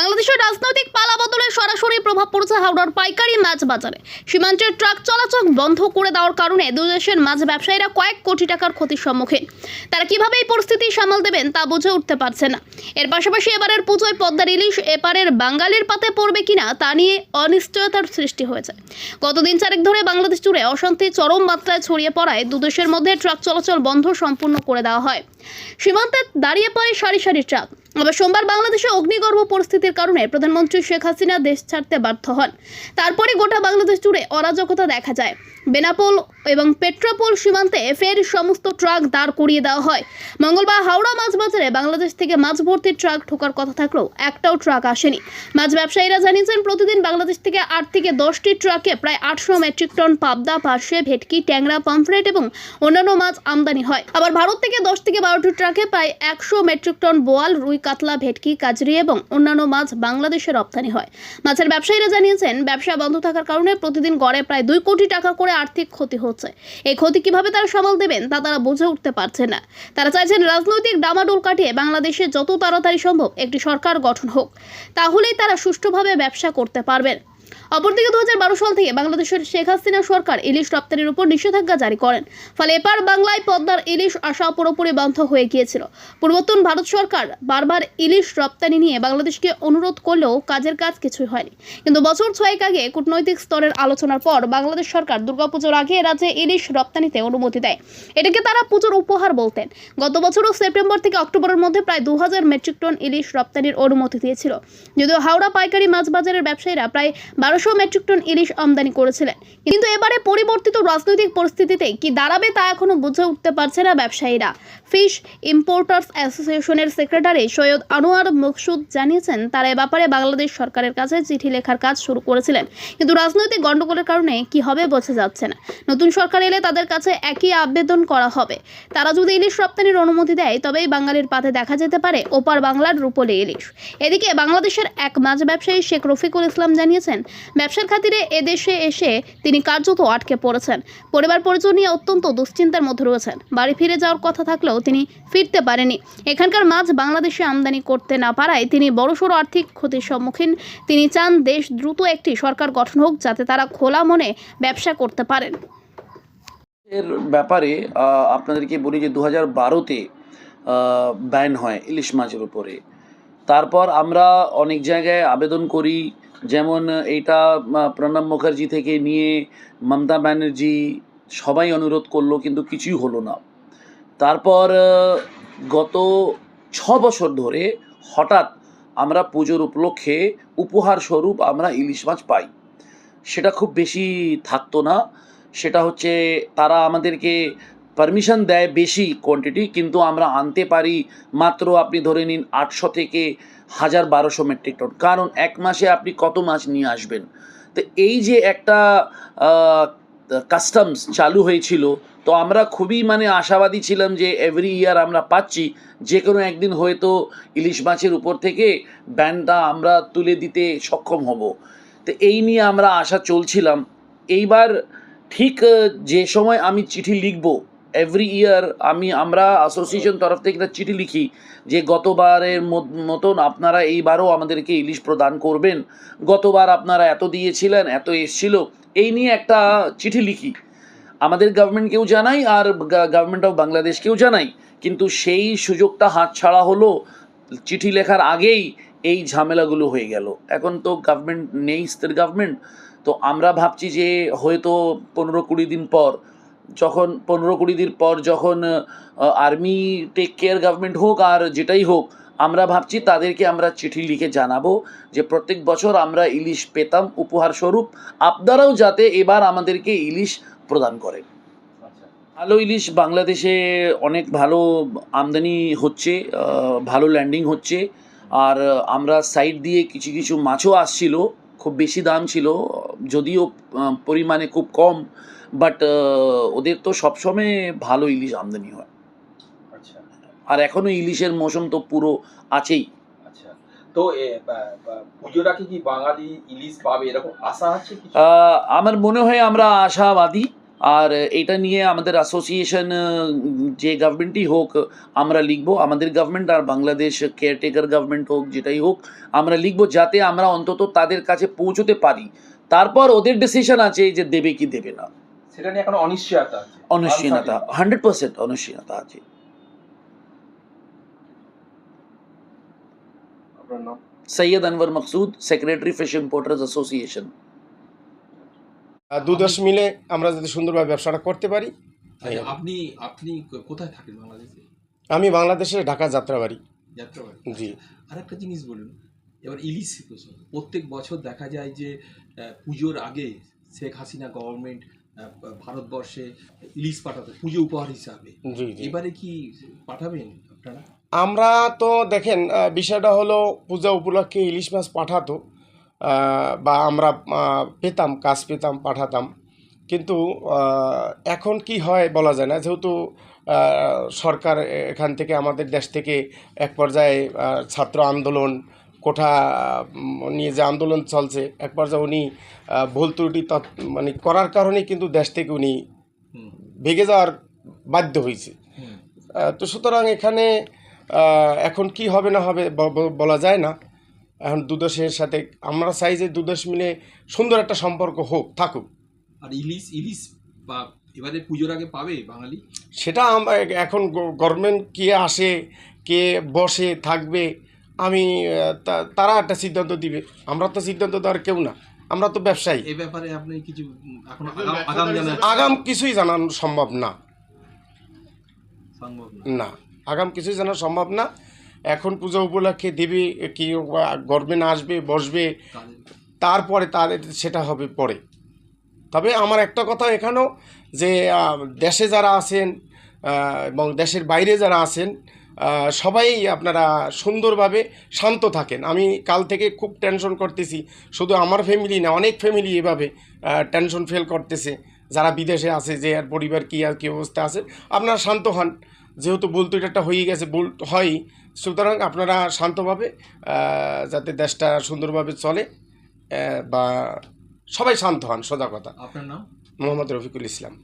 বাংলাদেশের রাজনৈতিক পালাবদলে সরাসরি প্রভাব পড়েছে হাওড়ার পাইকারি মাছ বাজারে। সীমান্তের ট্রাক চলাচল বন্ধ করে দেওয়ার কারণে দুই দেশের মাছ ব্যবসায়ীরা কয়েক কোটি টাকার ক্ষতির সম্মুখীন। তারা কীভাবে এই পরিস্থিতি সামাল দেবেন তা বুঝে উঠতে পারছে না। এর পাশাপাশি এবারের পুজোয় পদ্মার ইলিশ এপারের বাঙালির পাতে পড়বে কিনা তা নিয়ে অনিশ্চয়তার সৃষ্টি হয়েছে। গতদিন চারেক ধরে বাংলাদেশ জুড়ে অশান্তি চরম মাত্রায় ছড়িয়ে পড়ায় দুদেশের মধ্যে ট্রাক চলাচল বন্ধ সম্পূর্ণ করে দেওয়া হয়। সীমান্তে দাঁড়িয়ে পড়ে সারি সারি ট্রাক। আবার সোমবার বাংলাদেশে অগ্নিগর্ভ পরিস্থিতির কারণে প্রধানমন্ত্রী শেখ হাসিনা দেশ ছাড়তে বাধ্য হন। তারপরে গোটা বাংলাদেশ জুড়ে অরাজকতা দেখা যায়। বেনাপোল এবং পেট্রাপোল সীমান্তে ফের সমস্ত ট্রাক দাঁড় করিয়ে দেওয়া হয়। মঙ্গলবার হাওড়া মাছ বাজারে বাংলাদেশ থেকে মাছ ভর্তি ট্রাক ঢোকার কথা থাকলেও একটাও ট্রাক আসেনি। মাছ ব্যবসায়ীরা জানিয়েছেন, প্রতিদিন বাংলাদেশ থেকে আট থেকে দশটি ট্রাকে প্রায় আটশো মেট্রিক টন পাবদা, পার্শে, ভেটকি, ট্যাংরা, পমফ্রেট এবং অন্যান্য মাছ আমদানি হয়। আবার ভারত থেকে দশ থেকে বারোটি ট্রাকে প্রায় একশো মেট্রিক টন বোয়াল, রুই, কাতলা, ভেটকি, কাজরি এবং অন্যান্য মাছ বাংলাদেশে রপ্তানি হয়। মাছের ব্যবসায়ীরা জানিয়েছেন, ব্যবসা বন্ধ থাকার কারণে প্রতিদিন গড়ে প্রায় দুই কোটি টাকা করে আর্থিক ক্ষতি হচ্ছে এই ক্ষতি কীভাবে তারা সামাল দেবেন তা তারা বুঝে উঠতে পারছে না। তারা চাইছেন রাজনৈতিক ডামাডোল কাটিয়ে বাংলাদেশে যত তাড়াতাড়ি সম্ভব একটি সরকার গঠন হোক। তাহলেই তারা সুষ্ঠুভাবে ব্যবসা করতে পারবেন। অপরদিকে দু হাজার বারো সাল থেকে বাংলাদেশের শেখ হাসিনা সরকার ইলিশ রপ্তানির উপর নিষেধাজ্ঞা জারি করেন। ফলে এপার বাংলায় পদ্মার ইলিশ আসা পুরোপুরি বন্ধ হয়ে গিয়েছিল। পূর্বতন ভারত সরকার বারবার ইলিশ রপ্তানি নিয়ে বাংলাদেশকে অনুরোধ করলেও কাজের কাজ কিছুই হয়নি। কিন্তু বছর ছয়েক আগে কূটনৈতিক স্তরের আলোচনার পর বাংলাদেশ সরকার দুর্গাপুজোর আগে রাজ্যে ইলিশ রপ্তানিতে অনুমতি দেয়। এটাকে তারা পুজোর উপহার বলতেন। গত বছরও সেপ্টেম্বর থেকে অক্টোবরের মধ্যে প্রায় দু হাজার মেট্রিক টন ইলিশ রপ্তানির অনুমতি দিয়েছিল। যদিও হাওড়া পাইকারি মাছ বাজারের ব্যবসায়ীরা প্রায় বারোশো মেট্রিক টন ইলিশ আমদানি করেছিলেন। কিন্তু এবারে পরিবর্তিত রাজনৈতিক পরিস্থিতিতে কি দাঁড়াবে তা এখনও বুঝে উঠতে পারছে না ব্যবসায়ীরা। ফিশ ইম্পোর্টার্স অ্যাসোসিয়েশনের সেক্রেটারি সৈয়দ আনোয়ার মকসুদ জানিয়েছেন, তারা এ ব্যাপারে বাংলাদেশ সরকারের কাছে চিঠি লেখার কাজ শুরু করেছিলেন। কিন্তু রাজনৈতিক গণ্ডগোলের কারণে কি হবে বোঝা যাচ্ছে না। নতুন সরকার এলে তাদের কাছে একই আবেদন করা হবে। তারা যদি ইলিশ রপ্তানির অনুমতি দেয়, তবেই বাঙালির পাতে দেখা যেতে পারে ওপার বাংলার রূপলে ইলিশ। এদিকে বাংলাদেশের এক মাছ ব্যবসায়ী শেখ রফিকুল ইসলাম জানিয়েছেন ব্যবসার খাতিরে এদেশে এসে তিনি কার্যত আটকে পড়েছেন। পরিবার পরিজন নিয়ে অত্যন্ত দুশ্চিন্তার মধ্যে রয়েছেন। বাড়ি ফিরে যাওয়ার কথা থাকলেও তিনি ফিরতে পারেনি এখানকার মাছ বাংলাদেশে আমদানি করতে না পারায় তিনি বড়সড় আর্থিক ক্ষতির সম্মুখীন। তিনি চান দেশ দ্রুত একটি সরকার গঠন হোক, যাতে তারা খোলা মনে ব্যবসা করতে পারেন। এর ব্যাপারে আপনাদেরকে বলি যে দু হাজার বারোতে ব্যান হয় ইলিশ মাছের উপরে। তারপর আমরা অনেক জায়গায় আবেদন করি যেমন আহ, প্রণব মুখার্জি থেকে নিয়ে মমতা ব্যানার্জি সবাই অনুরোধ করল কিন্তু কিছুই হলো না। তারপর গত ছ বছর ধরে হঠাৎ আমরা পুজোর উপলক্ষে উপহার স্বরূপ আমরা ইলিশ মাছ পাই। সেটা খুব বেশি থাকতো না। সেটা হচ্ছে তারা আমাদেরকে পারমিশন দেয় বেশি কোয়ান্টিটি কিন্তু আমরা আনতে পারি মাত্র আপনি ধরে নিন আটশো থেকে হাজার বারোশো মেট্রিক টন কারণ এক মাসে আপনি কত মাছ নিয়ে আসবেন? তো এই যে একটা কাস্টমস চালু হয়েছিল, তো আমরা খুবই মানে আশাবাদী ছিলাম যে এভরি ইয়ার আমরা পাচ্ছি। যে কোনো একদিন হয়তো ইলিশ মাছের উপর থেকে ব্যানটা আমরা তুলে দিতে সক্ষম হব। তো এই নিয়ে আমরা আশা চলছিলাম। এইবার ঠিক যে সময় আমি চিঠি লিখব এভরি ইয়ার আমি, আমরা অ্যাসোসিয়েশন তরফ থেকে একটা চিঠি লিখি যে গতবারের মতন আপনারা এইবারও আমাদেরকে ইলিশ প্রদান করবেন। গতবার আপনারা এত দিয়েছিলেন, এত এসছিল। এই নিয়ে একটা চিঠি লিখি। আমাদের গভর্নমেন্টকেও জানাই আর গভর্নমেন্ট অফ বাংলাদেশকেও জানাই। কিন্তু সেই সুযোগটা হাতছাড়া হলো, চিঠি লেখার আগেই এই ঝামেলাগুলো হয়ে গেল। এখন তো গভর্নমেন্ট নেই স্থির গভর্নমেন্ট তো আমরা ভাবছি যে হয়তো পনেরো কুড়ি দিন পর যখন পনেরো কুড়ি দিন পর যখন আর্মি টেক কেয়ার গভর্নমেন্ট হোক আর যেটাই হোক আমরা ভাবছি তাদেরকে আমরা চিঠি লিখে জানাব যে প্রত্যেক বছর আমরা ইলিশ পেতাম উপহার স্বরূপ। আপনারাও যাতে এবার আমাদেরকে ইলিশ প্রদান করেন। ভালো ইলিশ বাংলাদেশে অনেক ভালো আমদানি হচ্ছে ভালো ল্যান্ডিং হচ্ছে। আর আমরা সাইড দিয়ে কিছু কিছু মাছও আসছিল খুব বেশি দাম ছিল যদিও পরিমাণে খুব কম। বাট ওদের তো সবসময় ভালো ইলিশ আমদানি হয়। আচ্ছা। আর এখনও ইলিশের মৌসুম তো পুরো আছেই। আচ্ছা। তো এ, বা- বা- পুজোটা কি কি বাঙালি ইলিশ পাবে? এরকম আশা আছে আমার মনে হয় আমরা আশাবাদী। আর এটা নিয়ে আমাদের অ্যাসোসিয়েশন যে গভর্নমেন্টই হোক আমরা লিখব। আমাদের গভর্নমেন্ট আর বাংলাদেশ কেয়ারটেকার গভর্নমেন্ট হোক যেটাই হোক আমরা লিখব যাতে আমরা অন্তত তাদের কাছে পৌঁছতে পারি। তারপর ওদের ডিসিশন আছে যে দেবে কি দেবে না। সেটা নিয়ে এখনও অনিশ্চয়তা আছে। অনিশ্চয়তা হান্ড্রেড পার্সেন্ট অনিশ্চয়তা আছে। Syed Anwar Maksud secretary fish importers association আর দু দশ মিলে আমরা যাতে সুন্দরভাবে ব্যবসাটা করতে পারি। আপনি আপনি কোথায় থাকেন বাংলাদেশে? আমি বাংলাদেশের ঢাকা যাত্রাবাড়ি। যাত্রাবাড়ি? জি। আর একটা জিনিস বলুন এবার ইলিশ প্রত্যেক বছর দেখা যায় যে আহ, পুজোর আগে শেখ হাসিনা গভর্নমেন্ট ভারতবর্ষে ইলিশ পাঠাতো পুজো উপহার হিসাবে। এবারে কি পাঠাবেন আপনারা? আমরা তো দেখেন বিষয়টা হলো পূজা উপলক্ষে ইলিশ মাছ পাঠাতো বা আমরা পেতাম কাজ পেতাম পাঠাতাম। কিন্তু এখন কি হয় বলা যায় না যেহেতু সরকার এখান থেকে আমাদের দেশ থেকে এক পর্যায়ে ছাত্র আন্দোলন কোঠা নিয়ে যে আন্দোলন চলছে এক পর্যায়ে উনি ভুল ত্রুটি তৎ- মানে করার কারণেই কিন্তু দেশ থেকে উনি ভেগে যাওয়ার বাধ্য হয়েছে। তো সুতরাং এখানে এখন কি হবে না হবে বলা যায় না। এখন দুদেশের সাথে আমরা চাই যে দুদেশ মিলে সুন্দর একটা সম্পর্ক হোক থাকুক। আর ইলিশ ইলিশ বা এবারে পুজোর আগে পাবে বাঙালি? সেটা আমরা এখন গভর্নমেন্ট কে আসে কে বসে থাকবে আমি তা- তারা একটা সিদ্ধান্ত দিবে। আমরা তো সিদ্ধান্ত দেওয়ার কেউ না। আমরা তো ব্যবসায়ী। এ ব্যাপারে আপনি কিছু আগাম কিছুই জানানো সম্ভব না। না। না। আগাম কিছুই জানা সম্ভব না। এখন পূজা উপলক্ষে দেবী কি গভর্নমেন্ট আসবে বসবে। তারপরে তাদের সেটা হবে পরে। তবে আমার একটা কথা এখানেও যে দেশে যারা আছেন এবং দেশের বাইরে যারা আছেন সবাই আপনারা সুন্দরভাবে শান্ত থাকেন। আমি কাল থেকে খুব টেনশন করতেছি। শুধু আমার ফ্যামিলি না অনেক ফ্যামিলি এভাবে টেনশন ফেল করতেছে। যারা বিদেশে আছে যে আর পরিবার কী আর কী অবস্থা আছে আপনারা শান্ত হন। যেহেতু ভুল ত্রুটিটা হয়ে গেছে ভুল হয় সুতরাং আপনারা শান্তভাবে যাতে দেশটা সুন্দরভাবে চলে বা সবাই শান্ত হন সোজা কথা আপনার নাম? মোহাম্মদ রফিকুল ইসলাম।